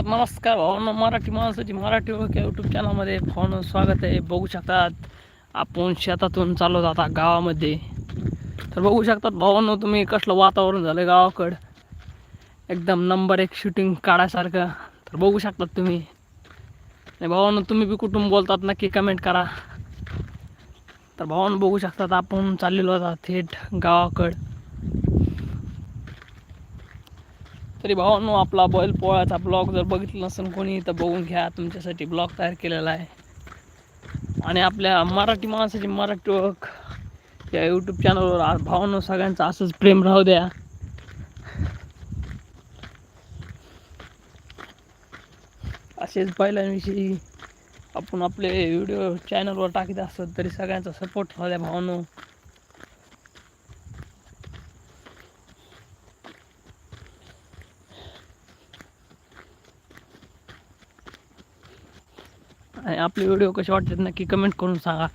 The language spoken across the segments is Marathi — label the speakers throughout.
Speaker 1: तर नमस्कार भावना मराठी माणसाची मराठी ओळख या यूट्यूब चॅनलमध्ये भावांनो स्वागत आहे. बघू शकतात आपण शेतातून चाललो जाता गावामध्ये. तर बघू शकतात भावांनो तुम्ही कसलं वातावरण झालं गावाकडं. एकदम नंबर एक शूटिंग काढायसारखं. तर बघू शकतात तुम्ही. आणि भावांनो तुम्ही बी कुठून बोलतात नक्की कमेंट करा. तर भावांनो बघू शकतात आपण चाललेलो आता थेट गावाकडं. तरी भावांनो आपला बैल पोळ्याचा ब्लॉग जर बघितला नसेल कोणी तर बघून घ्या. तुमच्यासाठी ब्लॉग तयार केलेला आहे. आणि आपल्या मराठी माणसाची मराठी ओळख या यूट्यूब चॅनलवर भावांनो सगळ्यांचं असंच प्रेम राहू द्या. असेच पहिल्याविषयी आपण आपले व्हिडिओ चॅनलवर टाकीत असतो तरी सगळ्यांचा सपोर्ट राहू द्या भावांनो. आणि आपले व्हिडिओ कसे वाटतात नक्की कमेंट करून सांगा.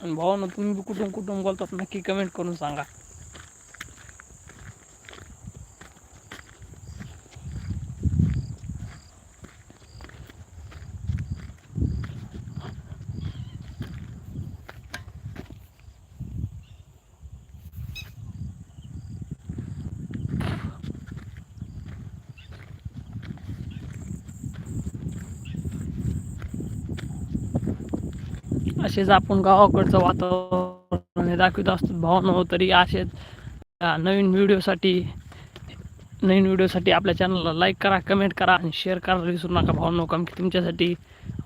Speaker 1: आणि भावानं तुम्ही कुठून कुठून बोलतात नक्की कमेंट करून सांगा. असेच आपण गावाकडचं वातावरण दाखवित असतो भावना तरी असेच. नवीन व्हिडिओसाठी नवीन व्हिडिओसाठी आपल्या चॅनलला लाईक करा कमेंट करा आणि शेअर करायला विसरू नका भावनो कारण की तुमच्यासाठी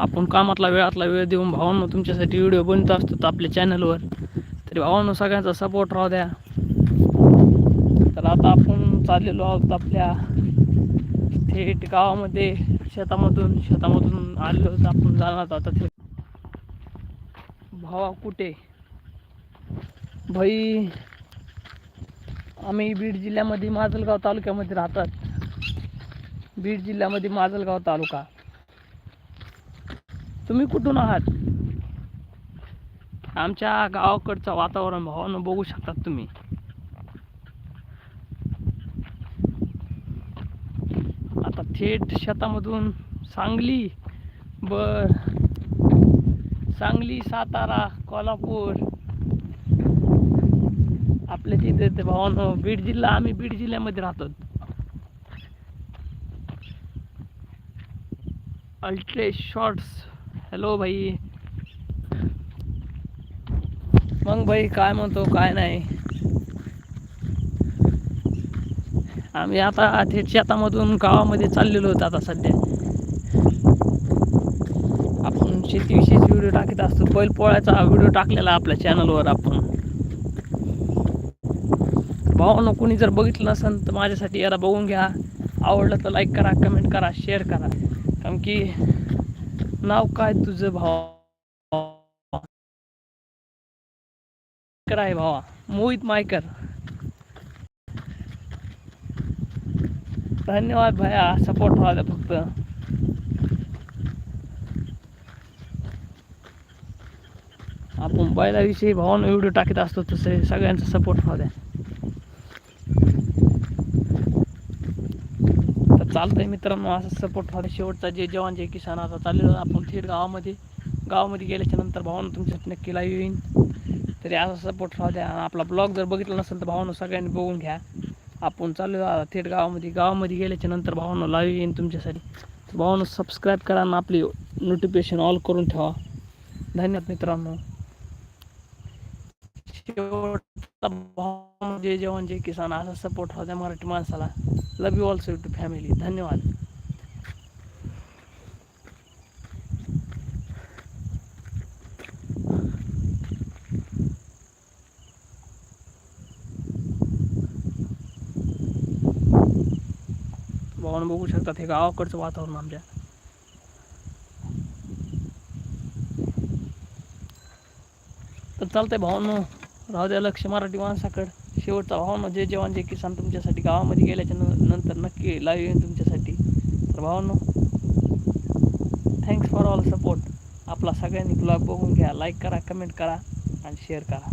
Speaker 1: आपण कामातला वेळातला वेळ देऊन भावनो तुमच्यासाठी व्हिडिओ बनत असतो आपल्या चॅनलवर तरी भावनो सगळ्यांचा सपोर्ट राहू द्या. तर आता आपण चाललेलो आहोत आपल्या थेट गावामध्ये शेतामधून शेतामधून आलेलो आहोत. आपण जाणार आता थेट भावा कुठे? भाई आम्ही बीड जिल्ह्यामध्ये माजलगाव तालुक्यामध्ये राहतात. बीड जिल्ह्यामध्ये माजलगाव तालुका. तुम्ही कुठून आहात? आमच्या गावाकडचं वातावरण भावानं बघू शकतात तुम्ही. आता थेट शेतामधून सांगली बर सांगली सातारा कोल्हापूर. आपले तिथे ते भावानो बीड जिल्हा आम्ही बीड जिल्ह्यामध्ये राहतो. अल्ट्रे शॉर्ट्स. हॅलो भाई. मग भाई काय म्हणतो काय नाही. आम्ही आता थेट शेतामधून गावामध्ये चाललेलो होतो आता सध्या. आपण शेतीविषयीच व्हिडिओ टाकत असतो. बैल पोळ्याचा व्हिडिओ टाकलेला आपल्या चॅनलवर आपण. भावानं कोणी जर बघितलं नसेल तर माझ्यासाठी याला बघून घ्या. आवडलं तर लाईक करा कमेंट करा शेअर करा. कारण की नाव काय तुझं भावा? आहे भावा. मोहित मायकर. धन्यवाद भया सपोर्ट व्हायला फक्त. आपण बैलाविषयी भावानं व्हिडिओ टाकत असतो तसे सगळ्यांचा सपोर्ट राहू द्या. तर चालतंय मित्रांनो असं सपोर्ट राहू शेवटचा जे जवान जे किसान आता चाललेलो आपण थेट गावामध्ये गावामध्ये गेल्याच्यानंतर भावानं तुमच्यात नक्की लाईव्ह येईन. तरी असा सपोर्ट राहू द्या. आपला ब्लॉग जर बघितला नसेल तर भावानं सगळ्यांनी बघून घ्या. आपण चालू थेट गावामध्ये. गावामध्ये गेल्याच्यानंतर भावानं लाईव्ह येईन तुमच्यासाठी. भावानं सबस्क्राईब करा आणि आपली नोटिफिकेशन ऑल करून ठेवा. धन्यवाद मित्रांनो. शेवटचा भाव म्हणजे जेवण जे किसान असा सपोर्ट होत्या मराठी माणसाला. Love you also to family धन्यवाद. भावानं बघू शकतात हे गावाकडचं वातावरण आमच्या. तर चालतंय भावांनो. राहू द्या लक्ष मराठी माणसाकडं. शेवटचा भावना जे म्हणजे जवान जे किसान तुमच्यासाठी गावामध्ये गेल्याच्या न- नंतर नक्की लाईव्ह येईन तुमच्यासाठी. तर भावांनो ऑल सपोर्ट आपला सगळ्यांनी ब्लॉग बघून घ्या लाईक करा कमेंट करा आणि शेअर करा.